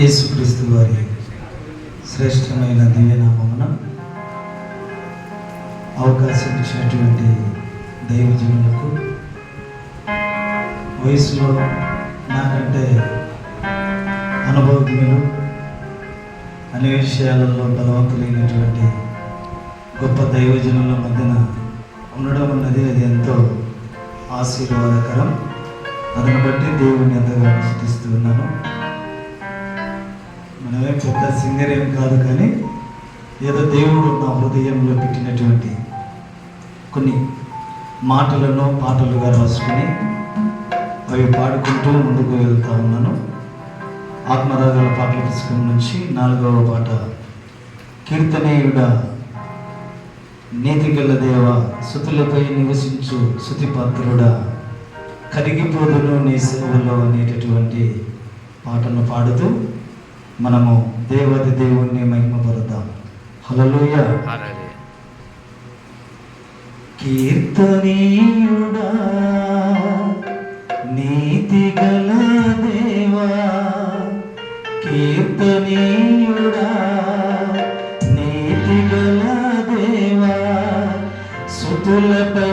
యేసుక్రీస్తు వారి శ్రేష్టమైన దివ్యనామమున అవకాశం ఇచ్చినటువంటి దైవజనులకు వయసులో నాకంటే అనుభవజ్ఞులు అన్ని విషయాలలో బలవంతులైనటువంటి గొప్ప దైవజనుల మధ్యన ఉండడం అన్నది అది ఎంతో ఆశీర్వాదకరం. అదను బట్టి దేవుని ఎంతగానో స్థుతిస్తూ ఉన్నాను. మనమే పెద్ద సింగర్ ఏం కాదు కానీ ఏదో దేవుడు నా హృదయంలో పెట్టినటువంటి కొన్ని మాటలను పాటలుగా రాసుకుని అవి పాడుకుంటూ ముందుకు వెళ్తా ఉన్నాను. ఆత్మరాగాల పాటల పుస్తకం నుంచి నాలుగవ పాట కీర్తనేయుడ నీతి గల దేవ శృతులపై నివసించు శృతిపాత్రుడా కరిగిపోదును నీ సేవలో అనేటటువంటి పాటను పాడుతూ మనము దేవతి దేవుణ్ణి మహిమపడదాం హల్లెలూయ హల్లెలూయా. కీర్తనీయుడా నీతి గల దేవా కీర్తనీయుడా నీతి గల దేవా సుతులపై